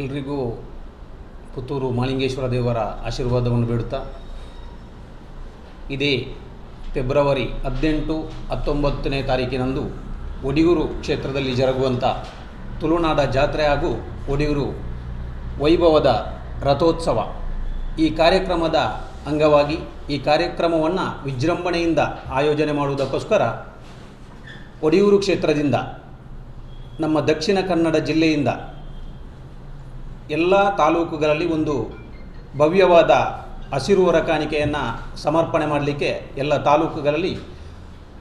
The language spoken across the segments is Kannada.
ಎಲ್ರಿಗೂ ಪುತ್ತೂರು ಮಾಲಿಂಗೇಶ್ವರ ದೇವರ ಆಶೀರ್ವಾದವನ್ನು ಬೇಡುತ್ತಾ, ಇದೇ ಫೆಬ್ರವರಿ ಹದಿನೆಂಟು ಹತ್ತೊಂಬತ್ತನೇ ತಾರೀಕಿನಂದು ಒಡಿಯೂರು ಕ್ಷೇತ್ರದಲ್ಲಿ ಜರುಗುವಂಥ ತುಳುನಾಡ ಜಾತ್ರೆ ಹಾಗೂ ಒಡಿಯೂರು ವೈಭವದ ರಥೋತ್ಸವ. ಈ ಕಾರ್ಯಕ್ರಮದ ಅಂಗವಾಗಿ ಈ ಕಾರ್ಯಕ್ರಮವನ್ನು ವಿಜೃಂಭಣೆಯಿಂದ ಆಯೋಜನೆ ಮಾಡುವುದಕ್ಕೋಸ್ಕರ ಒಡಿಯೂರು ಕ್ಷೇತ್ರದಿಂದ ನಮ್ಮ ದಕ್ಷಿಣ ಕನ್ನಡ ಜಿಲ್ಲೆಯಿಂದ ಎಲ್ಲ ತಾಲೂಕುಗಳಲ್ಲಿ ಒಂದು ಭವ್ಯವಾದ ಹಸಿರು ಹೊರಕಾಣಿಕೆಯನ್ನು ಸಮರ್ಪಣೆ ಮಾಡಲಿಕ್ಕೆ ಎಲ್ಲ ತಾಲೂಕುಗಳಲ್ಲಿ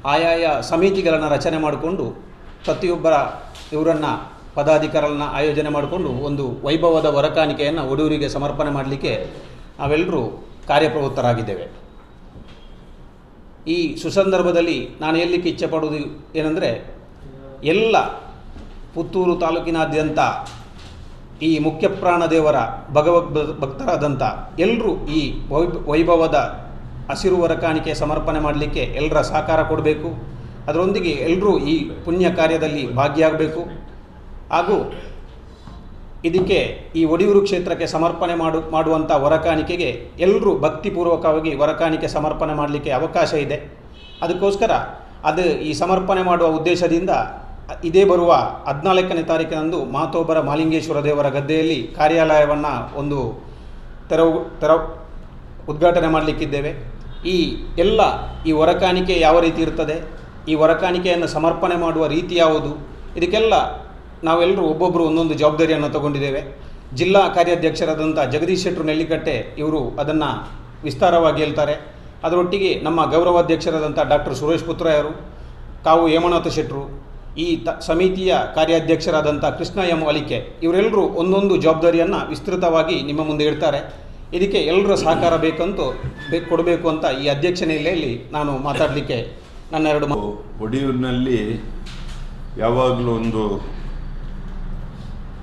ಆಯಾಯ ಸಮಿತಿಗಳನ್ನು ರಚನೆ ಮಾಡಿಕೊಂಡು ಪ್ರತಿಯೊಬ್ಬರ ಇವರನ್ನು ಪದಾಧಿಕಾರಗಳನ್ನ ಆಯೋಜನೆ ಮಾಡಿಕೊಂಡು ಒಂದು ವೈಭವದ ಹೊರಕಾಣಿಕೆಯನ್ನು ಒಡೂರಿಗೆ ಸಮರ್ಪಣೆ ಮಾಡಲಿಕ್ಕೆ ನಾವೆಲ್ಲರೂ ಕಾರ್ಯಪ್ರವೃತ್ತರಾಗಿದ್ದೇವೆ. ಈ ಸುಸಂದರ್ಭದಲ್ಲಿ ನಾನು ಹೇಳಲಿಕ್ಕೆ ಇಚ್ಛೆ ಏನಂದರೆ, ಎಲ್ಲ ಪುತ್ತೂರು ತಾಲೂಕಿನಾದ್ಯಂತ ಈ ಮುಖ್ಯಪ್ರಾಣ ದೇವರ ಭಗವದ್ ಭಕ್ತರಾದಂಥ ಎಲ್ಲರೂ ಈ ವೈಭ ವೈಭವದ ಹಸಿರು ಹೊರಕಾಣಿಕೆ ಸಮರ್ಪಣೆ ಮಾಡಲಿಕ್ಕೆ ಎಲ್ಲರ ಸಹಕಾರ ಕೊಡಬೇಕು. ಅದರೊಂದಿಗೆ ಎಲ್ಲರೂ ಈ ಪುಣ್ಯ ಕಾರ್ಯದಲ್ಲಿ ಭಾಗಿಯಾಗಬೇಕು. ಹಾಗೂ ಇದಕ್ಕೆ ಈ ಒಡಿಯೂರು ಕ್ಷೇತ್ರಕ್ಕೆ ಸಮರ್ಪಣೆ ಮಾಡು ಮಾಡುವಂಥ ವರಕಾಣಿಕೆಗೆ ಎಲ್ಲರೂ ಭಕ್ತಿಪೂರ್ವಕವಾಗಿ ವರಕಾಣಿಕೆ ಸಮರ್ಪಣೆ ಮಾಡಲಿಕ್ಕೆ ಅವಕಾಶ ಇದೆ. ಅದಕ್ಕೋಸ್ಕರ ಅದು ಈ ಸಮರ್ಪಣೆ ಮಾಡುವ ಉದ್ದೇಶದಿಂದ ಇದೇ ಬರುವ ಹದಿನಾಲ್ಕನೇ ತಾರೀಕಿನಂದು ಮಾತೋಬರ ಮಾಲಿಂಗೇಶ್ವರ ದೇವರ ಗದ್ದೆಯಲ್ಲಿ ಕಾರ್ಯಾಲಯವನ್ನು ಒಂದು ತೆರವು ತೆರವು, ಉದ್ಘಾಟನೆ ಮಾಡಲಿಕ್ಕಿದ್ದೇವೆ. ಈ ಎಲ್ಲ, ಈ ಹೊರಕಾಣಿಕೆ ಯಾವ ರೀತಿ ಇರ್ತದೆ, ಈ ಹೊರಕಾಣಿಕೆಯನ್ನು ಸಮರ್ಪಣೆ ಮಾಡುವ ರೀತಿ ಯಾವುದು, ಇದಕ್ಕೆಲ್ಲ ನಾವೆಲ್ಲರೂ ಒಬ್ಬೊಬ್ಬರು ಒಂದೊಂದು ಜವಾಬ್ದಾರಿಯನ್ನು ತಗೊಂಡಿದ್ದೇವೆ. ಜಿಲ್ಲಾ ಕಾರ್ಯಾಧ್ಯಕ್ಷರಾದಂಥ ಜಗದೀಶ್ ಶೆಟ್ಟರು ನೆಲ್ಲಿಕಟ್ಟೆ ಇವರು ಅದನ್ನು ವಿಸ್ತಾರವಾಗಿ ಹೇಳ್ತಾರೆ. ಅದರೊಟ್ಟಿಗೆ ನಮ್ಮ ಗೌರವಾಧ್ಯಕ್ಷರಾದಂಥ ಡಾಕ್ಟರ್ ಸುರೇಶ್ ಪುತ್ರಯರು ಕಾವು ಹೇಮನಾಥ ಶೆಟ್ಟರು ಈ ತ ಸಮಿತಿಯ ಕಾರ್ಯಾಧ್ಯಕ್ಷರಾದಂಥ ಕೃಷ್ಣ ಎಂ ಅಲಿಕೆ ಇವರೆಲ್ಲರೂ ಒಂದೊಂದು ಜವಾಬ್ದಾರಿಯನ್ನು ವಿಸ್ತೃತವಾಗಿ ನಿಮ್ಮ ಮುಂದೆ ಇಡ್ತಾರೆ. ಇದಕ್ಕೆ ಎಲ್ಲರ ಸಹಕಾರ ಬೇಕಂತೂ ಬೇಕು ಕೊಡಬೇಕು ಅಂತ ಈ ಅಧ್ಯಕ್ಷನೆಯಲ್ಲಿ ನಾನು ಮಾತಾಡಲಿಕ್ಕೆ ನನ್ನ ಎರಡು ಒಡಿಯೂರಿನಲ್ಲಿ ಯಾವಾಗಲೂ ಒಂದು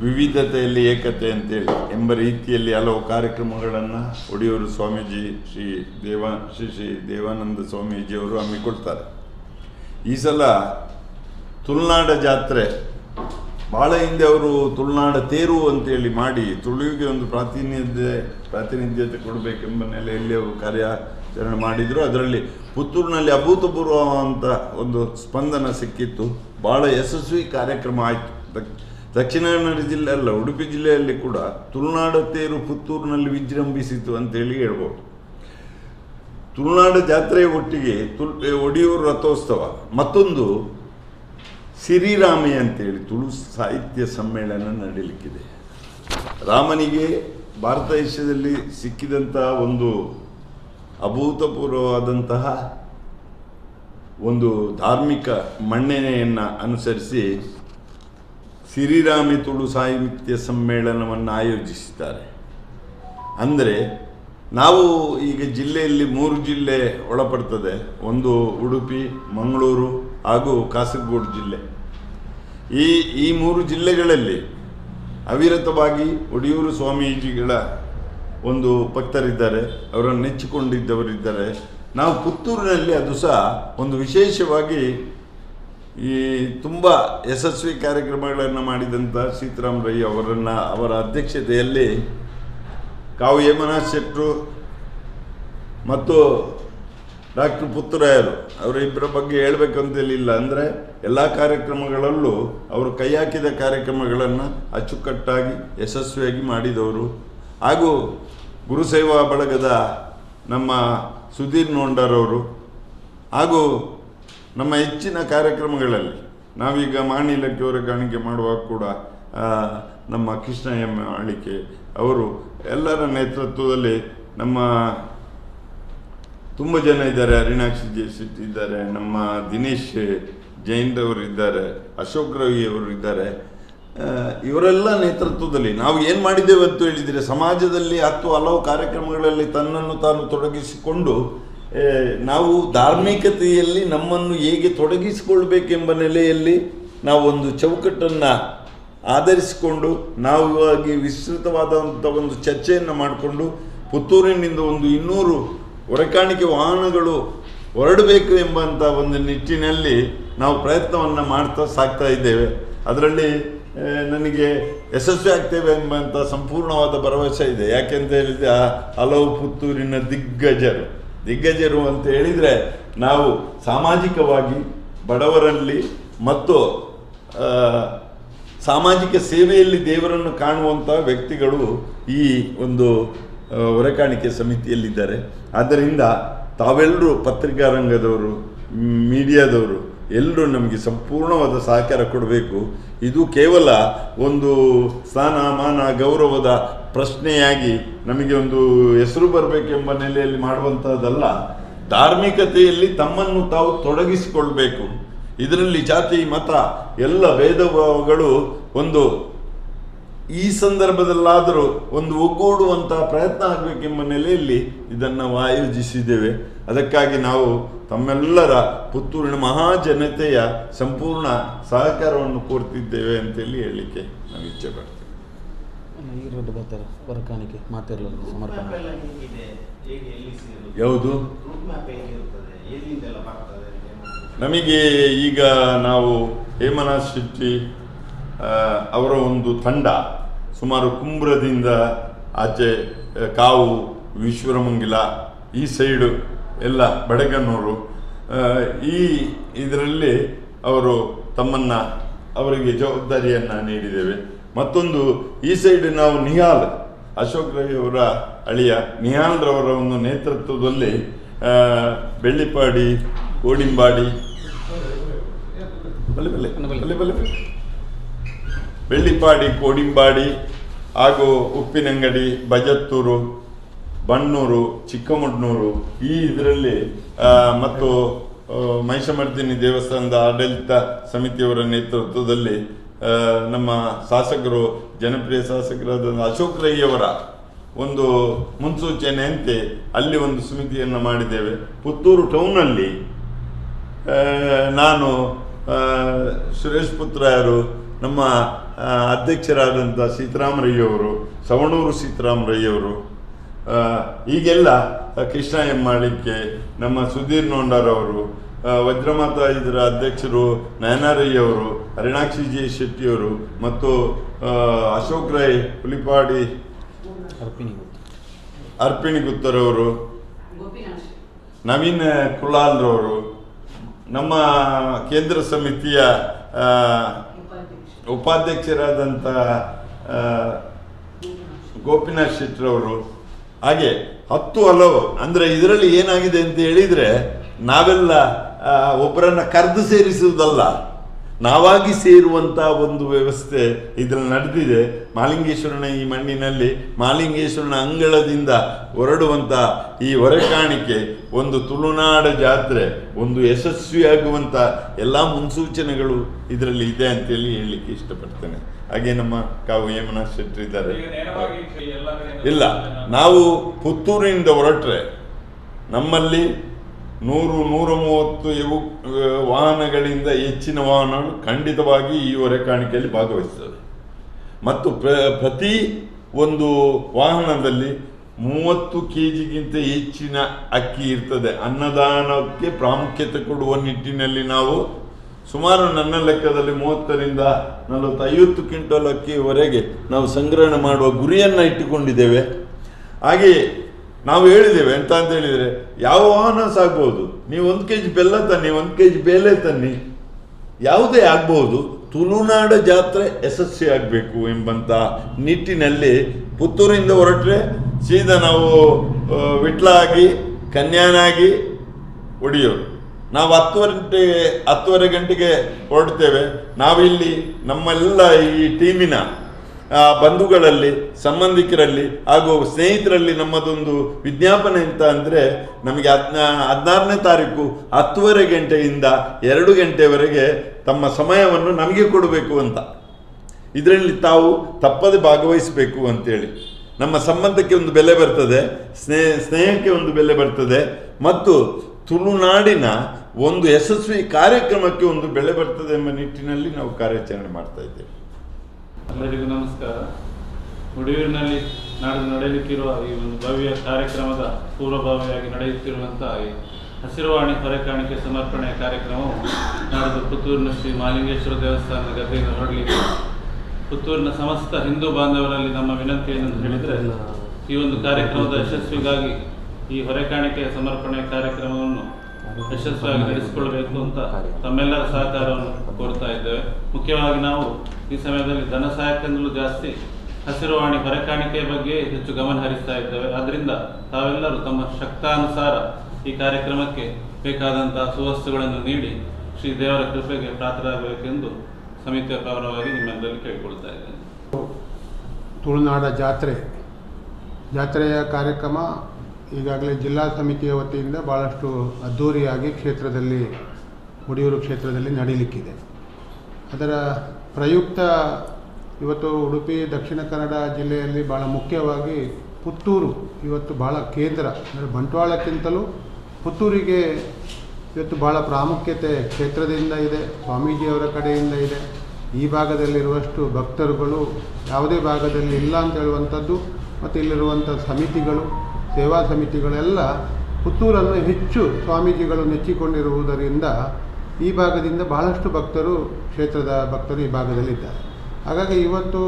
ವಿವಿಧತೆಯಲ್ಲಿ ಏಕತೆ ಅಂತೇಳಿ ಎಂಬ ರೀತಿಯಲ್ಲಿ ಹಲವು ಕಾರ್ಯಕ್ರಮಗಳನ್ನು ಒಡಿಯೂರು ಸ್ವಾಮೀಜಿ ಶ್ರೀ ದೇವ, ಶ್ರೀ ಶ್ರೀ ದೇವಾನಂದ ಸ್ವಾಮೀಜಿಯವರು ಹಮ್ಮಿಕೊಡ್ತಾರೆ. ಈ ಸಲ ತುಳುನಾಡ ಜಾತ್ರೆ. ಭಾಳ ಹಿಂದೆ ಅವರು ತುಳುನಾಡ ತೇರು ಅಂತೇಳಿ ಮಾಡಿ, ತುಳುವಿಗೆ ಒಂದು ಪ್ರಾತಿನಿಧ್ಯ ಪ್ರಾತಿನಿಧ್ಯತೆ ಕೊಡಬೇಕೆಂಬ ನೆಲೆಯಲ್ಲಿ ಅವರು ಕಾರ್ಯಾಚರಣೆ ಮಾಡಿದರು. ಅದರಲ್ಲಿ ಪುತ್ತೂರಿನಲ್ಲಿ ಅಭೂತಪೂರ್ವವಂತ ಒಂದು ಸ್ಪಂದನ ಸಿಕ್ಕಿತ್ತು. ಭಾಳ ಯಶಸ್ವಿ ಕಾರ್ಯಕ್ರಮ ಆಯಿತು. ದಕ್ಷಿಣ ಕನ್ನಡ ಜಿಲ್ಲೆ ಅಲ್ಲ, ಉಡುಪಿ ಜಿಲ್ಲೆಯಲ್ಲಿ ಕೂಡ ತುಳುನಾಡ ತೇರು ಪುತ್ತೂರಿನಲ್ಲಿ ವಿಜೃಂಭಿಸಿತು ಅಂತೇಳಿ ಹೇಳ್ಬೋದು. ತುಳುನಾಡ ಜಾತ್ರೆಯ ಒಟ್ಟಿಗೆ ತುಳ್, ಒಡಿಯೂರು ರಥೋತ್ಸವ. ಮತ್ತೊಂದು ಸಿರಿರಾಮಿ ಅಂತೇಳಿ ತುಳು ಸಾಹಿತ್ಯ ಸಮ್ಮೇಳನ ನಡೀಲಿಕ್ಕಿದೆ. ರಾಮನಿಗೆ ಭಾರತ ದೇಶದಲ್ಲಿ ಸಿಕ್ಕಿದಂತಹ ಒಂದು ಅಭೂತಪೂರ್ವವಾದಂತಹ ಒಂದು ಧಾರ್ಮಿಕ ಮನ್ನಣೆಯನ್ನು ಅನುಸರಿಸಿ ಸಿರಿರಾಮಿ ತುಳು ಸಾಹಿತ್ಯ ಸಮ್ಮೇಳನವನ್ನು ಆಯೋಜಿಸಿದ್ದಾರೆ. ಅಂದರೆ ನಾವು ಈಗ ಜಿಲ್ಲೆಯಲ್ಲಿ ಮೂರು ಜಿಲ್ಲೆ ಒಳಪಡ್ತದೆ. ಒಂದು ಉಡುಪಿ, ಮಂಗಳೂರು ಹಾಗೂ ಕಾಸರಗೋಡು ಜಿಲ್ಲೆ. ಈ ಈ ಮೂರು ಜಿಲ್ಲೆಗಳಲ್ಲಿ ಅವಿರತವಾಗಿ ಒಡಿಯೂರು ಸ್ವಾಮೀಜಿಗಳ ಒಂದು ಭಕ್ತರಿದ್ದಾರೆ. ಅವರನ್ನು ನೆಚ್ಚಿಕೊಂಡಿದ್ದವರಿದ್ದಾರೆ. ನಾವು ಪುತ್ತೂರಿನಲ್ಲಿ ಅದು ಸಹ ಒಂದು ವಿಶೇಷವಾಗಿ ಈ ತುಂಬ ಯಶಸ್ವಿ ಕಾರ್ಯಕ್ರಮಗಳನ್ನು ಮಾಡಿದಂಥ ಸೀತಾರಾಮ್ ರೈ ಅವರನ್ನು, ಅವರ ಅಧ್ಯಕ್ಷತೆಯಲ್ಲಿ ಕಾವು ಯಮನಾಥ್ ಶೆಟ್ಟರು ಮತ್ತು ಡಾಕ್ಟರ್ ಪುತ್ತರಾಯರು ಅವರಿಬ್ಬರ ಬಗ್ಗೆ ಹೇಳಬೇಕಂತೇಳಿಲ್ಲ ಅಂದರೆ ಎಲ್ಲ ಕಾರ್ಯಕ್ರಮಗಳಲ್ಲೂ ಅವರು ಕೈ ಹಾಕಿದ ಕಾರ್ಯಕ್ರಮಗಳನ್ನು ಅಚ್ಚುಕಟ್ಟಾಗಿ, ಯಶಸ್ವಿಯಾಗಿ ಮಾಡಿದವರು. ಹಾಗೂ ಗುರುಸೇವಾ ಬಳಗದ ನಮ್ಮ ಸುಧೀರ್ ನೋಂಡರವರು ಹಾಗೂ ನಮ್ಮ ಹೆಚ್ಚಿನ ಕಾರ್ಯಕ್ರಮಗಳಲ್ಲಿ, ನಾವೀಗ ಮಾಣಿ ಹೊರಗಾಣಿಕೆ ಮಾಡುವಾಗ ಕೂಡ ನಮ್ಮ ಕೃಷ್ಣ ಎಂ ಆಳಿಕೆ ಅವರು ಎಲ್ಲರ ನೇತೃತ್ವದಲ್ಲಿ ನಮ್ಮ ತುಂಬ ಜನ ಇದ್ದಾರೆ ಅರಿಣಾಕ್ಷಿ ಜಯಶೆಟ್ಟಿ ಇದ್ದಾರೆ, ನಮ್ಮ ದಿನೇಶ್ ಜೈನ್ರವರು ಇದ್ದಾರೆ, ಅಶೋಕ್ ರವಿ ಅವರು ಇದ್ದಾರೆ. ಇವರೆಲ್ಲ ನೇತೃತ್ವದಲ್ಲಿ ನಾವು ಏನು ಮಾಡಿದ್ದೇವೆ ಅಂತ ಹೇಳಿದರೆ ಸಮಾಜದಲ್ಲಿ ಹತ್ತು ಹಲವು ಕಾರ್ಯಕ್ರಮಗಳಲ್ಲಿ ತನ್ನನ್ನು ತಾನು ತೊಡಗಿಸಿಕೊಂಡು ನಾವು ಧಾರ್ಮಿಕತೆಯಲ್ಲಿ ನಮ್ಮನ್ನು ಹೇಗೆ ತೊಡಗಿಸಿಕೊಳ್ಬೇಕೆಂಬ ನೆಲೆಯಲ್ಲಿ ನಾವು ಒಂದು ಚೌಕಟ್ಟನ್ನು ಆಧರಿಸಿಕೊಂಡು, ನಾವು ಇವಾಗಿ ವಿಸ್ತೃತವಾದಂಥ ಒಂದು ಚರ್ಚೆಯನ್ನು ಮಾಡಿಕೊಂಡು, ಪುತ್ತೂರಿನಿಂದ ಒಂದು ಇನ್ನೂರು ಹೊರಕಾಣಿಕೆ ವಾಹನಗಳು ಹೊರಡಬೇಕು ಎಂಬಂಥ ಒಂದು ನಿಟ್ಟಿನಲ್ಲಿ ನಾವು ಪ್ರಯತ್ನವನ್ನು ಮಾಡ್ತಾ ಸಾಕ್ತಾ ಇದ್ದೇವೆ. ಅದರಲ್ಲಿ ನನಗೆ ಯಶಸ್ವಿ ಆಗ್ತೇವೆ ಎಂಬಂಥ ಸಂಪೂರ್ಣವಾದ ಭರವಸೆ ಇದೆ. ಯಾಕೆಂತ ಹೇಳಿದ್ರೆ ಹಲವು ಪುತ್ತೂರಿನ ದಿಗ್ಗಜರು. ದಿಗ್ಗಜರು ಅಂತ ಹೇಳಿದರೆ ನಾವು ಸಾಮಾಜಿಕವಾಗಿ ಬಡವರಲ್ಲಿ ಮತ್ತು ಸಾಮಾಜಿಕ ಸೇವೆಯಲ್ಲಿ ದೇವರನ್ನು ಕಾಣುವಂಥ ವ್ಯಕ್ತಿಗಳು ಈ ಒಂದು ಹೊರೆಕಾಣಿಕೆ ಸಮಿತಿಯಲ್ಲಿದ್ದಾರೆ. ಆದ್ದರಿಂದ ತಾವೆಲ್ಲರೂ ಪತ್ರಿಕಾ ರಂಗದವರು ಮೀಡಿಯಾದವರು, ಎಲ್ಲರೂ ನಮಗೆ ಸಂಪೂರ್ಣವಾದ ಸಹಕಾರ ಕೊಡಬೇಕು. ಇದು ಕೇವಲ ಒಂದು ಸ್ಥಾನ, ಮಾನ, ಗೌರವದ ಪ್ರಶ್ನೆಯಾಗಿ ನಮಗೆ ಒಂದು ಹೆಸರು ಬರಬೇಕೆಂಬ ನೆಲೆಯಲ್ಲಿ ಮಾಡುವಂಥದ್ದಲ್ಲ ಧಾರ್ಮಿಕತೆಯಲ್ಲಿ ತಮ್ಮನ್ನು ತಾವು ತೊಡಗಿಸಿಕೊಳ್ಬೇಕು. ಇದರಲ್ಲಿ ಜಾತಿ, ಮತ, ಎಲ್ಲ ಭೇದಭಾವಗಳು ಒಂದು ಈ ಸಂದರ್ಭದಲ್ಲಾದರೂ ಒಂದು ಒಗ್ಗೂಡುವಂತಹ ಪ್ರಯತ್ನ ಆಗಬೇಕೆಂಬ ನೆಲೆಯಲ್ಲಿ ಇದನ್ನು ನಾವು ಆಯೋಜಿಸಿದ್ದೇವೆ. ಅದಕ್ಕಾಗಿ ನಾವು ತಮ್ಮೆಲ್ಲರ ಪುತ್ತೂರಿನ ಮಹಾಜನತೆಯ ಸಂಪೂರ್ಣ ಸಹಕಾರವನ್ನು ಕೋರ್ತಿದ್ದೇವೆ ಅಂತೇಳಿ ಹೇಳಲಿಕ್ಕೆ ನಾವು ಇಚ್ಛೆ ಪಡ್ತೇವೆ. ಮಾತಿರಲಿಲ್ಲ ಸಮರ್ಪಣೆ. ಯಾವುದು? ನಮಗೆ ಈಗ ನಾವು ಹೇಮನಾಥ್ ಶೆಟ್ಟಿ ಅವರ ಒಂದು ತಂಡ ಸುಮಾರು ಕುಂಬ್ರದಿಂದ ಆಚೆ ಕಾವು, ವಿಶ್ವರಮಂಗಿಲ, ಈ ಸೈಡು ಎಲ್ಲ ಬಡಗನ್ನೂರು ಈ ಇದರಲ್ಲಿ ಅವರು ತಮ್ಮನ್ನ, ಅವರಿಗೆ ಜವಾಬ್ದಾರಿಯನ್ನು ನೀಡಿದ್ದೇವೆ. ಮತ್ತೊಂದು, ಈ ಸೈಡ್ ನಾವು ನಿಹಾಲ್, ಅಶೋಕ್ ರೈ ಅವರ ಅಳಿಯ. ನಿಹಾಲ್ರವರ ಒಂದು ನೇತೃತ್ವದಲ್ಲಿ ಬೆಳ್ಳಿಪಾಡಿ ಓಡಿಂಬಾಡಿ ಬಲೆ ಬಲೆ ಬಲೆ. ಬೆಳ್ಳಿಪಾಡಿ ಕೋಡಿಂಬಾಡಿ ಹಾಗೂ ಉಪ್ಪಿನಂಗಡಿ ಬಜತ್ತೂರು ಬಣ್ಣೂರು ಚಿಕ್ಕಮಡ್ನೂರು ಈ ಇದರಲ್ಲಿ ಮತ್ತು ಮಹಿಷಮರ್ದಿನಿ ದೇವಸ್ಥಾನದ ಆಡಳಿತ ಸಮಿತಿಯವರ ನೇತೃತ್ವದಲ್ಲಿ ನಮ್ಮ ಶಾಸಕರು, ಜನಪ್ರಿಯ ಶಾಸಕರಾದ ಅಶೋಕ್ ರೈಯವರ ಒಂದು ಮುನ್ಸೂಚನೆಯಂತೆ ಅಲ್ಲಿ ಒಂದು ಸಮಿತಿಯನ್ನು ಮಾಡಿದ್ದೇವೆ. ಪುತ್ತೂರು ಟೌನಲ್ಲಿ ನಾನು ಸುರೇಶ್ ಪುತ್ರ ಯಾರು ನಮ್ಮ ಅಧ್ಯಕ್ಷರಾದಂಥ ಸೀತಾರಾಮರಯ್ಯವರು, ಸವಣೂರು ಸೀತಾರಾಮರಯ್ಯವರು ಈಗೆಲ್ಲ ಕೃಷ್ಣ ಎಂ ಮಾಳಿಕೆ, ನಮ್ಮ ಸುಧೀರ್ ನೋಂಡಾರವರು ವಜ್ರಮಾತಾ ಇದರ ಅಧ್ಯಕ್ಷರು ನಯನಾರಯ್ಯವರು, ಅರಿಣಾಕ್ಷಿ ಜಿ ಶೆಟ್ಟಿಯವರು ಮತ್ತು ಅಶೋಕ್ ರೈ ಹುಲಿಪಾಡಿ ಅರ್ಪಿಣಿ ಗೊತ್ತು ಅರ್ಪಿಣಿ ಗುತ್ತರವರು ನವೀನ್ ಕುಲಾಲ್ರವರು, ನಮ್ಮ ಕೇಂದ್ರ ಸಮಿತಿಯ ಉಪಾಧ್ಯಕ್ಷರಾದಂಥ ಗೋಪಿನಾಥ್ ಶೆಟ್ಟರವರು ಹಾಗೆ ಹತ್ತು ಹಲವು, ಅಂದರೆ ಇದರಲ್ಲಿ ಏನಾಗಿದೆ ಅಂತ ಹೇಳಿದರೆ ನಾವೆಲ್ಲ ಒಬ್ಬರನ್ನ ಕರೆದು ಸೇರಿಸುವುದಲ್ಲ. ನಾವಾಗಿ ಸೇರುವಂಥ ಒಂದು ವ್ಯವಸ್ಥೆ ಇದರಲ್ಲಿ ನಡೆದಿದೆ. ಮಾಲಿಂಗೇಶ್ವರನ ಈ ಮಣ್ಣಿನಲ್ಲಿ ಮಾಲಿಂಗೇಶ್ವರನ ಅಂಗಳದಿಂದ ಹೊರಡುವಂಥ ಈ ಹೊರೆಕಾಣಿಕೆ ಒಂದು ತುಳುನಾಡ ಜಾತ್ರೆ ಒಂದು ಯಶಸ್ವಿಯಾಗುವಂಥ ಎಲ್ಲ ಮುನ್ಸೂಚನೆಗಳು ಇದರಲ್ಲಿ ಇದೆ ಅಂತೇಳಿ ಹೇಳಲಿಕ್ಕೆ ಇಷ್ಟಪಡ್ತೇನೆ. ಹಾಗೆ ನಮ್ಮ ಕಾವು ಹೇಮನಾಥ್ ಶೆಟ್ಟಿ ಇದ್ದಾರೆ. ಇಲ್ಲ ನಾವು ಪುತ್ತೂರಿನಿಂದ ಹೊರಟ್ರೆ ನಮ್ಮಲ್ಲಿ ನೂರು ನೂರ ಮೂವತ್ತು ಇವು ವಾಹನಗಳಿಂದ ಹೆಚ್ಚಿನ ವಾಹನಗಳು ಖಂಡಿತವಾಗಿ ಈ ಹೊರೆಕಾಣಿಕೆಯಲ್ಲಿ ಭಾಗವಹಿಸುತ್ತದೆ ಮತ್ತು ಪ್ರ, ಪ್ರತಿ ಒಂದು ವಾಹನದಲ್ಲಿ ಮೂವತ್ತು ಕೆ ಜಿಗಿಂತ ಹೆಚ್ಚಿನ ಅಕ್ಕಿ ಇರ್ತದೆ. ಅನ್ನದಾನಕ್ಕೆ ಪ್ರಾಮುಖ್ಯತೆ ಕೊಡುವ ನಿಟ್ಟಿನಲ್ಲಿ ನಾವು ಸುಮಾರು ನನ್ನ ಲೆಕ್ಕದಲ್ಲಿ ಮೂವತ್ತರಿಂದ ನಲವತ್ತೈವತ್ತು ಕ್ವಿಂಟಲ್ ಅಕ್ಕಿವರೆಗೆ ನಾವು ಸಂಗ್ರಹಣೆ ಮಾಡುವ ಗುರಿಯನ್ನು ಇಟ್ಟುಕೊಂಡಿದ್ದೇವೆ. ಹಾಗೆಯೇ ನಾವು ಹೇಳಿದ್ದೇವೆ, ಎಂತ ಅಂತ ಹೇಳಿದರೆ, ಯಾವ ವಾಹನ ಸಾಗ್ಬೋದು? ನೀವು ಒಂದು ಕೆ ಜಿ ಬೆಲ್ಲ ತನ್ನಿ, ಒಂದು ಕೆ ಜಿ ಬೇಲೆ ತನ್ನಿ. ಯಾವುದೇ ಆಗ್ಬೋದು. ತುಳುನಾಡ ಜಾತ್ರೆ ಯಶಸ್ವಿ ಆಗಬೇಕು ಎಂಬಂತ ನಿಟ್ಟಿನಲ್ಲಿ ಪುತ್ತೂರಿಂದ ಹೊರಟ್ರೆ ಸೀದಾ ನಾವು ವಿಟ್ಲ ಆಗಿ ಕನ್ಯಾನಾಗಿ ಒಡೆಯೋರು ನಾವು ಹತ್ತುವರೆ ಹತ್ತುವರೆ ಗಂಟೆಗೆ ಹೊರಡ್ತೇವೆ. ನಾವಿಲ್ಲಿ ನಮ್ಮೆಲ್ಲ ಈ ಟೀಮಿನ ಬಂಧುಗಳಲ್ಲಿ, ಸಂಬಂಧಿಕರಲ್ಲಿ ಹಾಗೂ ಸ್ನೇಹಿತರಲ್ಲಿ ನಮ್ಮದೊಂದು ವಿಜ್ಞಾಪನೆ ಅಂತ ಅಂದರೆ ನಮಗೆ ಹದ್ನ, ಹದಿನಾರನೇ ತಾರೀಕು ಹತ್ತುವರೆ ಗಂಟೆಯಿಂದ ಎರಡು ಗಂಟೆವರೆಗೆ ತಮ್ಮ ಸಮಯವನ್ನು ನಮಗೆ ಕೊಡಬೇಕು ಅಂತ. ಇದರಲ್ಲಿ ತಾವು ತಪ್ಪದೆ ಭಾಗವಹಿಸಬೇಕು ಅಂತೇಳಿ. ನಮ್ಮ ಸಂಬಂಧಕ್ಕೆ ಒಂದು ಬೆಲೆ ಬರ್ತದೆ ಸ್ನೇಹ ಸ್ನೇಹಕ್ಕೆ ಒಂದು ಬೆಲೆ ಬರ್ತದೆ ಮತ್ತು ತುಳುನಾಡಿನ ಒಂದು ಯಶಸ್ವಿ ಕಾರ್ಯಕ್ರಮಕ್ಕೆ ಒಂದು ಬೆಲೆ ಬರ್ತದೆ ಎಂಬ ನಿಟ್ಟಿನಲ್ಲಿ ನಾವು ಕಾರ್ಯಾಚರಣೆ ಮಾಡ್ತಾ ಇದ್ದೇವೆ. ಎಲ್ಲರಿಗೂ ನಮಸ್ಕಾರ. ಮುಡಿಯೂರಿನಲ್ಲಿ ನಾಡಿದ್ದು ನಡೆಯಲಿಕ್ಕಿರುವ ಈ ಒಂದು ಭವ್ಯ ಕಾರ್ಯಕ್ರಮದ ಪೂರ್ವಭಾವಿಯಾಗಿ ನಡೆಯುತ್ತಿರುವಂತಹ ಈ ಹಸಿರುವಾಣಿ ಹೊರೆಕಾಣಿಕೆ ಸಮರ್ಪಣೆ ಕಾರ್ಯಕ್ರಮವು ನಾಡಿದ್ದು ಪುತ್ತೂರಿನ ಶ್ರೀ ಮಾಲಿಂಗೇಶ್ವರ ದೇವಸ್ಥಾನದ ಗದ್ದೆಯನ್ನು ಹೊರಡಲಿಕ್ಕೆ ಪುತ್ತೂರಿನ ಸಮಸ್ತ ಹಿಂದೂ ಬಾಂಧವರಲ್ಲಿ ನಮ್ಮ ವಿನಂತಿ ಏನಂತ ಹೇಳಿದರೆ, ಈ ಒಂದು ಕಾರ್ಯಕ್ರಮದ ಯಶಸ್ವಿಗಾಗಿ ಈ ಹೊರೆಕಾಣಿಕೆ ಸಮರ್ಪಣೆ ಕಾರ್ಯಕ್ರಮವನ್ನು ಯಶಸ್ವಿಯಾಗಿ ನಡೆಸಿಕೊಳ್ಳಬೇಕು ಅಂತ ತಮ್ಮೆಲ್ಲರ ಸಹಕಾರವನ್ನು ಕೋರ್ತಾ ಇದ್ದೇವೆ. ಮುಖ್ಯವಾಗಿ ನಾವು ಈ ಸಮಯದಲ್ಲಿ ಧನ ಸಹಾಯಕ್ಕಿಂತಲೂ ಜಾಸ್ತಿ ಹಸಿರುವಾಣಿ ಹೊರೆಕಾಣಿಕೆಯ ಬಗ್ಗೆ ಹೆಚ್ಚು ಗಮನ ಹರಿಸ್ತಾ ಇದ್ದೇವೆ. ಆದ್ದರಿಂದ ತಾವೆಲ್ಲರೂ ತಮ್ಮ ಶಕ್ತಾನುಸಾರ ಈ ಕಾರ್ಯಕ್ರಮಕ್ಕೆ ಬೇಕಾದಂತಹ ಸುವಸ್ತುಗಳನ್ನು ನೀಡಿ ಶ್ರೀ ದೇವರ ಕೃಪೆಗೆ ಪಾತ್ರರಾಗಬೇಕೆಂದು ಸಮಿತಿಯ ಪರವಾಗಿ ನಿಮ್ಮೆಲ್ಲರಲ್ಲಿ ಕೇಳಿಕೊಳ್ತಾ ಇದ್ದೇನೆ. ತುಳುನಾಡ ಜಾತ್ರೆ. ಜಾತ್ರೆಯ ಕಾರ್ಯಕ್ರಮ ಈಗಾಗಲೇ ಜಿಲ್ಲಾ ಸಮಿತಿಯ ವತಿಯಿಂದ ಭಾಳಷ್ಟು ಅದ್ಧೂರಿಯಾಗಿ ಕ್ಷೇತ್ರದಲ್ಲಿ, ಮುಡಿಯೂರು ಕ್ಷೇತ್ರದಲ್ಲಿ ನಡೀಲಿಕ್ಕಿದೆ. ಅದರ ಪ್ರಯುಕ್ತ ಇವತ್ತು ಉಡುಪಿ, ದಕ್ಷಿಣ ಕನ್ನಡ ಜಿಲ್ಲೆಯಲ್ಲಿ ಭಾಳ ಮುಖ್ಯವಾಗಿ ಪುತ್ತೂರು ಇವತ್ತು ಭಾಳ ಕೇಂದ್ರ, ಅಂದರೆ ಬಂಟ್ವಾಳಕ್ಕಿಂತಲೂ ಪುತ್ತೂರಿಗೆ ಇವತ್ತು ಭಾಳ ಪ್ರಾಮುಖ್ಯತೆ ಕ್ಷೇತ್ರದಿಂದ ಇದೆ ಸ್ವಾಮೀಜಿಯವರ ಕಡೆಯಿಂದ ಇದೆ. ಈ ಭಾಗದಲ್ಲಿರುವಷ್ಟು ಭಕ್ತರುಗಳು ಯಾವುದೇ ಭಾಗದಲ್ಲಿ ಇಲ್ಲ ಅಂತ ಹೇಳುವಂಥದ್ದು, ಮತ್ತು ಇಲ್ಲಿರುವಂಥ ಸಮಿತಿಗಳು, ಸೇವಾ ಸಮಿತಿಗಳೆಲ್ಲ ಪುತ್ತೂರನ್ನು ಹೆಚ್ಚು ಸ್ವಾಮೀಜಿಗಳು ನೆಚ್ಚಿಕೊಂಡಿರುವುದರಿಂದ ಈ ಭಾಗದಿಂದ ಬಹಳಷ್ಟು ಭಕ್ತರು ಕ್ಷೇತ್ರದ ಭಕ್ತರು ಈ ಭಾಗದಲ್ಲಿದ್ದಾರೆ. ಹಾಗಾಗಿ ಇವತ್ತು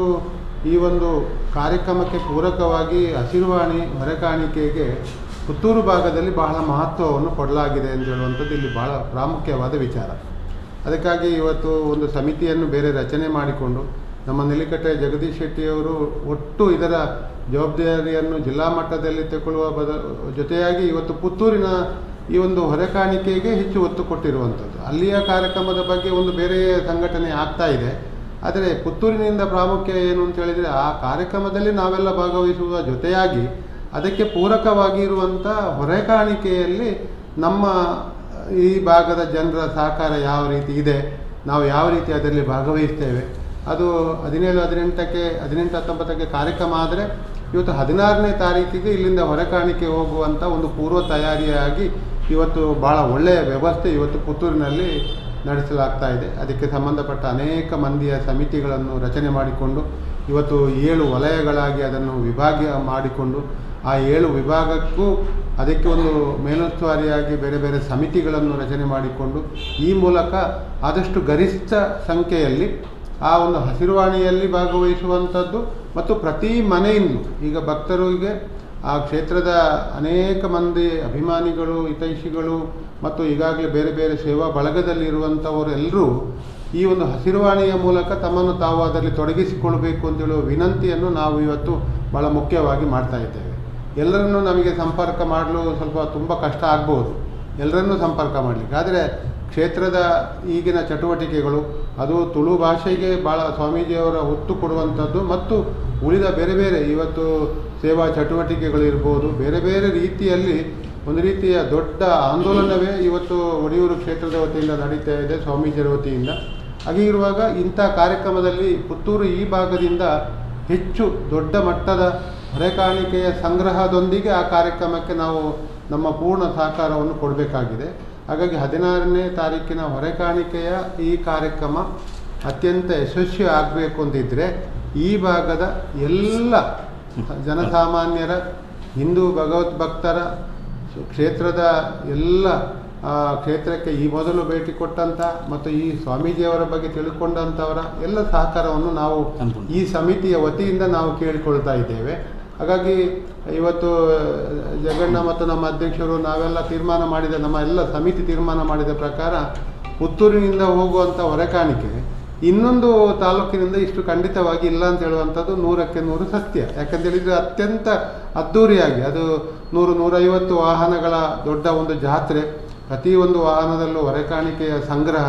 ಈ ಒಂದು ಕಾರ್ಯಕ್ರಮಕ್ಕೆ ಪೂರಕವಾಗಿ ಹಸಿರುವಾಣಿ, ಮರಕಾಣಿಕೆಗೆ ಪುತ್ತೂರು ಭಾಗದಲ್ಲಿ ಬಹಳ ಮಹತ್ವವನ್ನು ಕೊಡಲಾಗಿದೆ ಅಂತ ಹೇಳುವಂಥದ್ದು ಇಲ್ಲಿ ಬಹಳ ಪ್ರಾಮುಖ್ಯವಾದ ವಿಚಾರ. ಅದಕ್ಕಾಗಿ ಇವತ್ತು ಒಂದು ಸಮಿತಿಯನ್ನು ಬೇರೆ ರಚನೆ ಮಾಡಿಕೊಂಡು ನಮ್ಮ ನೆಲಿಕಟ್ಟೆ ಜಗದೀಶ್ ಶೆಟ್ಟಿಯವರು ಒಟ್ಟು ಇದರ ಜವಾಬ್ದಾರಿಯನ್ನು ಜಿಲ್ಲಾ ಮಟ್ಟದಲ್ಲಿ ತಗೊಳ್ಳುವ ಬದ, ಜೊತೆಯಾಗಿ ಇವತ್ತು ಪುತ್ತೂರಿನ ಈ ಒಂದು ಹೊರೆಕಾಣಿಕೆಗೆ ಹೆಚ್ಚು ಒತ್ತು ಕೊಟ್ಟಿರುವಂಥದ್ದು. ಅಲ್ಲಿಯ ಕಾರ್ಯಕ್ರಮದ ಬಗ್ಗೆ ಒಂದು ಬೇರೆ ಸಂಘಟನೆ ಆಗ್ತಾ ಇದೆ. ಆದರೆ ಪುತ್ತೂರಿನಿಂದ ಪ್ರಾಮುಖ್ಯ ಏನು ಅಂತ ಹೇಳಿದರೆ ಆ ಕಾರ್ಯಕ್ರಮದಲ್ಲಿ ನಾವೆಲ್ಲ ಭಾಗವಹಿಸುವ ಜೊತೆಯಾಗಿ ಅದಕ್ಕೆ ಪೂರಕವಾಗಿರುವಂಥ ಹೊರೆಕಾಣಿಕೆಯಲ್ಲಿ ನಮ್ಮ ಈ ಭಾಗದ ಜನರ ಸಹಕಾರ ಯಾವ ರೀತಿ ಇದೆ, ನಾವು ಯಾವ ರೀತಿ ಅದರಲ್ಲಿ ಭಾಗವಹಿಸ್ತೇವೆ. ಅದು ಹದಿನೇಳು, ಹದಿನೆಂಟಕ್ಕೆ, ಹದಿನೆಂಟು, ಹತ್ತೊಂಬತ್ತಕ್ಕೆ ಕಾರ್ಯಕ್ರಮ ಆದರೆ ಇವತ್ತು ಹದಿನಾರನೇ ತಾರೀಕಿಗೆ ಇಲ್ಲಿಂದ ಹೊರಕಾಣಿಕೆ ಹೋಗುವಂಥ ಒಂದು ಪೂರ್ವ ತಯಾರಿಯಾಗಿ ಇವತ್ತು ಭಾಳ ಒಳ್ಳೆಯ ವ್ಯವಸ್ಥೆ ಇವತ್ತು ಪುತ್ತೂರಿನಲ್ಲಿ ನಡೆಸಲಾಗ್ತಾ ಇದೆ. ಅದಕ್ಕೆ ಸಂಬಂಧಪಟ್ಟ ಅನೇಕ ಮಂದಿಯ ಸಮಿತಿಗಳನ್ನು ರಚನೆ ಮಾಡಿಕೊಂಡು, ಇವತ್ತು ಏಳು ವಲಯಗಳಾಗಿ ಅದನ್ನು ವಿಭಾಗ ಮಾಡಿಕೊಂಡು, ಆ ಏಳು ವಿಭಾಗಕ್ಕೂ ಅದಕ್ಕೆ ಒಂದು ಮೇಲುಸ್ತುವಾರಿಯಾಗಿ ಬೇರೆ ಬೇರೆ ಸಮಿತಿಗಳನ್ನು ರಚನೆ ಮಾಡಿಕೊಂಡು, ಈ ಮೂಲಕ ಆದಷ್ಟು ಗರಿಷ್ಠ ಸಂಖ್ಯೆಯಲ್ಲಿ ಆ ಒಂದು ಹಸಿರುವಾಣಿಯಲ್ಲಿ ಭಾಗವಹಿಸುವಂಥದ್ದು ಮತ್ತು ಪ್ರತಿ ಮನೆಯಿಂದಲೂ ಈಗ ಭಕ್ತರಿಗೆ ಆ ಕ್ಷೇತ್ರದ ಅನೇಕ ಮಂದಿ ಅಭಿಮಾನಿಗಳು, ಹಿತೈಷಿಗಳು ಮತ್ತು ಈಗಾಗಲೇ ಬೇರೆ ಬೇರೆ ಸೇವಾ ಬಳಗದಲ್ಲಿರುವಂಥವರೆಲ್ಲರೂ ಈ ಒಂದು ಹಸಿರುವಾಣಿಯ ಮೂಲಕ ತಮ್ಮನ್ನು ತಾವು ಅದರಲ್ಲಿ ತೊಡಗಿಸಿಕೊಳ್ಬೇಕು ಅಂತ ಹೇಳುವ ವಿನಂತಿಯನ್ನು ನಾವು ಇವತ್ತು ಭಾಳ ಮುಖ್ಯವಾಗಿ ಮಾಡ್ತಾ ಇದ್ದೇವೆ. ಎಲ್ಲರನ್ನೂ ನಮಗೆ ಸಂಪರ್ಕ ಮಾಡಲು ಸ್ವಲ್ಪ ತುಂಬ ಕಷ್ಟ ಆಗ್ಬೋದು. ಎಲ್ಲರನ್ನೂ ಸಂಪರ್ಕ ಮಾಡಲಿಕ್ಕೆ. ಆದರೆ ಕ್ಷೇತ್ರದ ಈಗಿನ ಚಟುವಟಿಕೆಗಳು, ಅದು ತುಳು ಭಾಷೆಗೆ ಭಾಳ ಸ್ವಾಮೀಜಿಯವರ ಒತ್ತು ಕೊಡುವಂಥದ್ದು ಮತ್ತು ಉಳಿದ ಬೇರೆ ಬೇರೆ, ಇವತ್ತು ಸೇವಾ ಚಟುವಟಿಕೆಗಳಿರ್ಬೋದು ಬೇರೆ ಬೇರೆ ರೀತಿಯಲ್ಲಿ ಒಂದು ರೀತಿಯ ದೊಡ್ಡ ಆಂದೋಲನವೇ ಇವತ್ತು ಒಡಿಯೂರು ಕ್ಷೇತ್ರದ ವತಿಯಿಂದ ನಡೀತಾ ಇದೆ, ಸ್ವಾಮೀಜಿಯರ ವತಿಯಿಂದ. ಹಾಗೆ ಇರುವಾಗ ಇಂಥ ಕಾರ್ಯಕ್ರಮದಲ್ಲಿ ಪುತ್ತೂರು ಈ ಭಾಗದಿಂದ ಹೆಚ್ಚು ದೊಡ್ಡ ಮಟ್ಟದ ಹೊರೆಕಾಣಿಕೆಯ ಸಂಗ್ರಹದೊಂದಿಗೆ ಆ ಕಾರ್ಯಕ್ರಮಕ್ಕೆ ನಾವು ನಮ್ಮ ಪೂರ್ಣ ಸಹಕಾರವನ್ನು ಕೊಡಬೇಕಾಗಿದೆ. ಹಾಗಾಗಿ ಹದಿನಾರನೇ ತಾರೀಕಿನ ಹೊರೆಕಾಣಿಕೆಯ ಈ ಕಾರ್ಯಕ್ರಮ ಅತ್ಯಂತ ಯಶಸ್ವಿ ಆಗಬೇಕು ಅಂದಿದ್ದರೆ ಈ ಭಾಗದ ಎಲ್ಲ ಜನಸಾಮಾನ್ಯರ, ಹಿಂದೂ ಭಗವತ್ ಭಕ್ತರ ಕ್ಷೇತ್ರದ ಎಲ್ಲ ಕ್ಷೇತ್ರಕ್ಕೆ ಈ ಮೊದಲು ಭೇಟಿ ಕೊಟ್ಟಂಥ ಮತ್ತು ಈ ಸ್ವಾಮೀಜಿಯವರ ಬಗ್ಗೆ ತಿಳ್ಕೊಂಡಂಥವರ ಎಲ್ಲ ಸಹಕಾರವನ್ನು ನಾವು ಈ ಸಮಿತಿಯ ವತಿಯಿಂದ ನಾವು ಕೇಳಿಕೊಳ್ತಾ ಇದ್ದೇವೆ. ಹಾಗಾಗಿ ಇವತ್ತು ಜಗಣ್ಣ ಮತ್ತು ನಮ್ಮ ಅಧ್ಯಕ್ಷರು ನಾವೆಲ್ಲ ತೀರ್ಮಾನ ಮಾಡಿದ, ನಮ್ಮ ಎಲ್ಲ ಸಮಿತಿ ತೀರ್ಮಾನ ಮಾಡಿದ ಪ್ರಕಾರ ಪುತ್ತೂರಿನಿಂದ ಹೋಗುವಂಥ ಹೊರೆಕಾಣಿಕೆ ಇನ್ನೊಂದು ತಾಲೂಕಿನಿಂದ ಇಷ್ಟು ಖಂಡಿತವಾಗಿ ಇಲ್ಲ ಅಂತ ಹೇಳುವಂಥದ್ದು ನೂರಕ್ಕೆ ನೂರು ಸತ್ಯ. ಯಾಕಂತ ಹೇಳಿದರೆ ಅತ್ಯಂತ ಅದ್ಧೂರಿಯಾಗಿ ಅದು ನೂರು ನೂರೈವತ್ತು ವಾಹನಗಳ ದೊಡ್ಡ ಒಂದು ಜಾತ್ರೆ. ಪ್ರತಿಯೊಂದು ವಾಹನದಲ್ಲೂ ಹೊರೆಕಾಣಿಕೆಯ ಸಂಗ್ರಹ.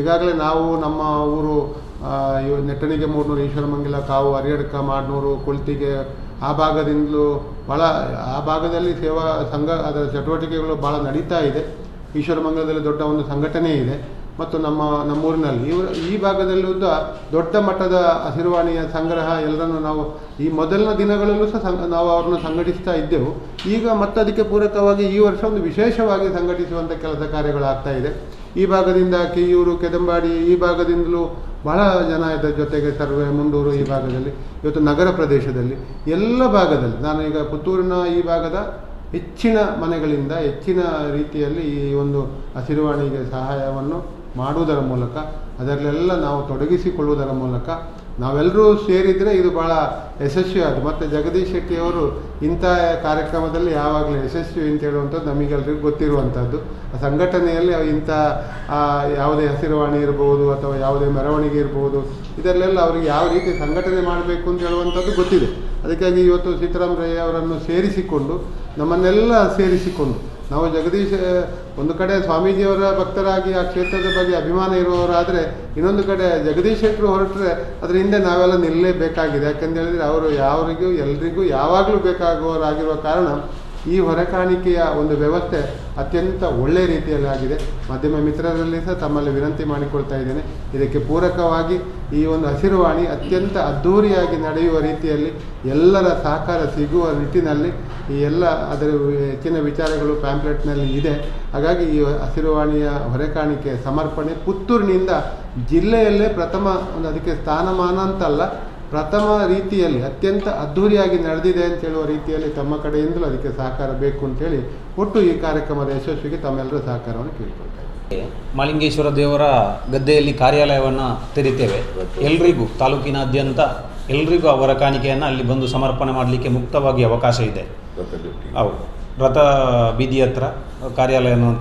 ಈಗಾಗಲೇ ನಾವು ನಮ್ಮ ಊರು ನೆಟ್ಟಣಿಗೆ ಮೂಡ್ನೂರು ಈಶ್ವರಮಂಗಲ ಕಾವು, ಅರಿಯಡ್ಕ, ಮಾಡ್ನೂರು, ಕುಳ್ತಿಗೆ ಆ ಭಾಗದಿಂದಲೂ ಭಾಳ ಆ ಭಾಗದಲ್ಲಿ ಸೇವಾ ಸಂಘ, ಅದರ ಚಟುವಟಿಕೆಗಳು ಭಾಳ ನಡೀತಾ ಇದೆ. ಈಶ್ವರಮಂಗಲದಲ್ಲಿ ದೊಡ್ಡ ಒಂದು ಸಂಘಟನೆ ಇದೆ. ಮತ್ತು ನಮ್ಮ, ನಮ್ಮೂರಿನಲ್ಲಿ. ಇವರು, ಈ ಭಾಗದಲ್ಲೂ ಸಹ ದೊಡ್ಡ ಮಟ್ಟದ ಹಸಿರುವಾಣಿಯ ಸಂಗ್ರಹ ಎಲ್ಲರನ್ನು ನಾವು, ಈ ಮೊದಲಿನ ದಿನಗಳಲ್ಲೂ ಸಹ ನಾವು ಅವ್ರನ್ನ ಸಂಘಟಿಸ್ತಾ ಇದ್ದೆವು. ಈಗ ಮತ್ತದಕ್ಕೆ ಪೂರಕವಾಗಿ ಈ ವರ್ಷ ಒಂದು ವಿಶೇಷವಾಗಿ ಸಂಘಟಿಸುವಂಥ ಕೆಲಸ ಕಾರ್ಯಗಳಾಗ್ತಾ ಇದೆ. ಈ ಭಾಗದಿಂದ ಕಿಯೂರು, ಕೆದಂಬಾಡಿ ಈ ಭಾಗದಿಂದಲೂ ಬಹಳ ಜನ ಇದ್ದ ಜೊತೆಗೆ ಸರ್ವೆ ಮುಂಡೂರು ಈ ಭಾಗದಲ್ಲಿ, ಇವತ್ತು ನಗರ ಪ್ರದೇಶದಲ್ಲಿ. ಎಲ್ಲ ಭಾಗದಲ್ಲಿ. ನಾನು ಈಗ ಪುತ್ತೂರಿನ ಈ ಭಾಗದ ಹೆಚ್ಚಿನ ಮನೆಗಳಿಂದ ಹೆಚ್ಚಿನ ರೀತಿಯಲ್ಲಿ ಈ ಒಂದು ಹಸಿರುವಾಣಿಗೆ ಸಹಾಯವನ್ನು ಮಾಡುವುದರ ಮೂಲಕ, ಅದರಲ್ಲೆಲ್ಲ ನಾವು ತೊಡಗಿಸಿಕೊಳ್ಳುವುದರ ಮೂಲಕ ನಾವೆಲ್ಲರೂ ಸೇರಿದರೆ ಇದು ಭಾಳ ಯಶಸ್ವಿ ಆಯಿತು. ಮತ್ತು ಜಗದೀಶ್ ಶೆಟ್ಟಿಯವರು ಇಂಥ ಕಾರ್ಯಕ್ರಮದಲ್ಲಿ ಯಾವಾಗಲೂ ಯಶಸ್ವಿ ಅಂತ ಹೇಳುವಂಥದ್ದು ನಮಗೆಲ್ಲರಿಗೂ ಗೊತ್ತಿರುವಂಥದ್ದು. ಆ ಸಂಘಟನೆಯಲ್ಲಿ ಇಂಥ ಯಾವುದೇ ಹಸಿರುವಾಣಿ ಇರ್ಬೋದು ಅಥವಾ ಯಾವುದೇ ಮೆರವಣಿಗೆ ಇರ್ಬೋದು ಇದರಲ್ಲೆಲ್ಲ ಅವರಿಗೆ ಯಾವ ರೀತಿ ಸಂಘಟನೆ ಮಾಡಬೇಕು ಅಂತ ಹೇಳುವಂಥದ್ದು ಗೊತ್ತಿದೆ. ಅದಕ್ಕಾಗಿ ಇವತ್ತು ರೈ ಅವರನ್ನು ಸೇರಿಸಿಕೊಂಡು ನಮ್ಮನ್ನೆಲ್ಲ ಸೇರಿಸಿಕೊಂಡು ನಾವು ಜಗದೀಶ್ ಒಂದು ಕಡೆ ಸ್ವಾಮೀಜಿಯವರ ಭಕ್ತರಾಗಿ ಆ ಕ್ಷೇತ್ರದ ಬಗ್ಗೆ ಅಭಿಮಾನ ಇರುವವರಾದರೆ ಇನ್ನೊಂದು ಕಡೆ ಜಗದೀಶ್ ಶೆಟ್ಟರು ಹೊರಟ್ರೆ ಅದರ ಹಿಂದೆ ನಾವೆಲ್ಲ ನಿಲ್ಲಲೇಬೇಕಾಗಿದೆ. ಯಾಕಂತ ಹೇಳಿದರೆ ಅವರು ಯಾವರಿಗೂ, ಎಲ್ರಿಗೂ ಯಾವಾಗಲೂ ಬೇಕಾಗುವವರಾಗಿರುವ ಕಾರಣ ಈ ಹೊರೆಕಾಣಿಕೆಯ ಒಂದು ವ್ಯವಸ್ಥೆ ಅತ್ಯಂತ ಒಳ್ಳೆಯ ರೀತಿಯಲ್ಲಿ ಆಗಿದೆ. ಮಾಧ್ಯಮ ಮಿತ್ರರಲ್ಲಿ ಸಹ ತಮ್ಮಲ್ಲಿ ವಿನಂತಿ ಮಾಡಿಕೊಳ್ತಾ ಇದ್ದೇನೆ. ಇದಕ್ಕೆ ಪೂರಕವಾಗಿ ಈ ಒಂದು ಹಸಿರುವಾಣಿ ಅತ್ಯಂತ ಅದ್ಧೂರಿಯಾಗಿ ನಡೆಯುವ ರೀತಿಯಲ್ಲಿ ಎಲ್ಲರ ಸಹಕಾರ ಸಿಗುವ ನಿಟ್ಟಿನಲ್ಲಿ ಈ ಎಲ್ಲ ಅದರ ಹೆಚ್ಚಿನ ವಿಚಾರಗಳು ಪ್ಯಾಂಪ್ಲೆಟ್ನಲ್ಲಿ ಇದೆ. ಹಾಗಾಗಿ ಈ ಹಸಿರುವಾಣಿಯ ಹೊರೆಕಾಣಿಕೆ ಸಮರ್ಪಣೆ ಪುತ್ತೂರಿನಿಂದ ಜಿಲ್ಲೆಯಲ್ಲೇ ಪ್ರಥಮ ಒಂದು ಅದಕ್ಕೆ ಸ್ಥಾನಮಾನ ಅಂತಲ್ಲ ಪ್ರಥಮ ರೀತಿಯಲ್ಲಿ ಅತ್ಯಂತ ಅದ್ಧೂರಿಯಾಗಿ ನಡೆದಿದೆ ಅಂತ ಹೇಳುವ ರೀತಿಯಲ್ಲಿ ತಮ್ಮ ಕಡೆಯಿಂದಲೂ ಅದಕ್ಕೆ ಸಹಕಾರ ಬೇಕು ಅಂತೇಳಿ ಒಟ್ಟು ಈ ಕಾರ್ಯಕ್ರಮದ ಯಶಸ್ವಿಗೆ ತಮ್ಮೆಲ್ಲರ ಸಹಕಾರವನ್ನು ಕೇಳಿಕೊಳ್ತೇವೆ. ಮಾಲಿಂಗೇಶ್ವರ ದೇವರ ಗದ್ದೆಯಲ್ಲಿ ಕಾರ್ಯಾಲಯವನ್ನು ತೆರಿತೇವೆ ಎಲ್ರಿಗೂ, ತಾಲೂಕಿನಾದ್ಯಂತ ಎಲ್ರಿಗೂ ಅವರ ಕಾಣಿಕೆಯನ್ನು ಅಲ್ಲಿ ಬಂದು ಸಮರ್ಪಣೆ ಮಾಡಲಿಕ್ಕೆ ಮುಕ್ತವಾಗಿ ಅವಕಾಶ ಇದೆ. ಹೌದು. ರಥ ಬೀದಿ ಹತ್ರ ಕಾರ್ಯಾಲಯವನ್ನು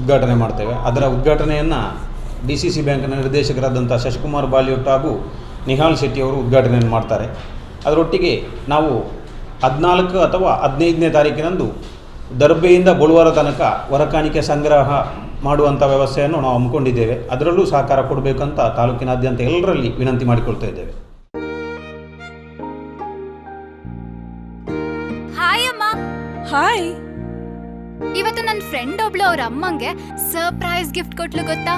ಉದ್ಘಾಟನೆ ಮಾಡ್ತೇವೆ. ಅದರ ಉದ್ಘಾಟನೆಯನ್ನು ಡಿ ಸಿ ಸಿ ಬ್ಯಾಂಕ್ನ ನಿರ್ದೇಶಕರಾದಂಥ ಶಶಿಕುಮಾರ್ ಬಾಲಿಯೊಟ್ ಹಾಗೂ ನಿಹಾಲ್ ಶೆಟ್ಟಿ ಅವರು ಉದ್ಘಾಟನೆಯನ್ನು ಮಾಡ್ತಾರೆ. ಅದರೊಟ್ಟಿಗೆ ನಾವು ಹದಿನಾಲ್ಕು ಅಥವಾ ಹದಿನೈದನೇ ತಾರೀಕಿನಂದು ದರ್ಬೆಯಿಂದ ಬಳುವರ ತನಕ ಹೊರಕಾಣಿಕೆ ಸಂಗ್ರಹ ಮಾಡುವಂಥ ವ್ಯವಸ್ಥೆಯನ್ನು ನಾವು ಹಮ್ಮಿಕೊಂಡಿದ್ದೇವೆ. ಅದರಲ್ಲೂ ಸಹಕಾರ ಕೊಡಬೇಕಂತ ತಾಲೂಕಿನಾದ್ಯಂತ ಎಲ್ಲರಲ್ಲಿ ವಿನಂತಿ ಮಾಡಿಕೊಳ್ತಾ ಇದ್ದೇವೆ. ಹಾಯ್ ಅಮ್ಮ. ಹಾಯ್ ಇವತ್ತು ನನ್ನ ಫ್ರೆಂಡ್ ಒಬ್ಳು ಅವ್ರ ಅಮ್ಮಂಗೆ ಸರ್ಪ್ರೈಸ್ ಗಿಫ್ಟ್ ಕೊಟ್ಲು ಗೊತ್ತಾ?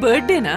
ಬರ್ಡೇನಾ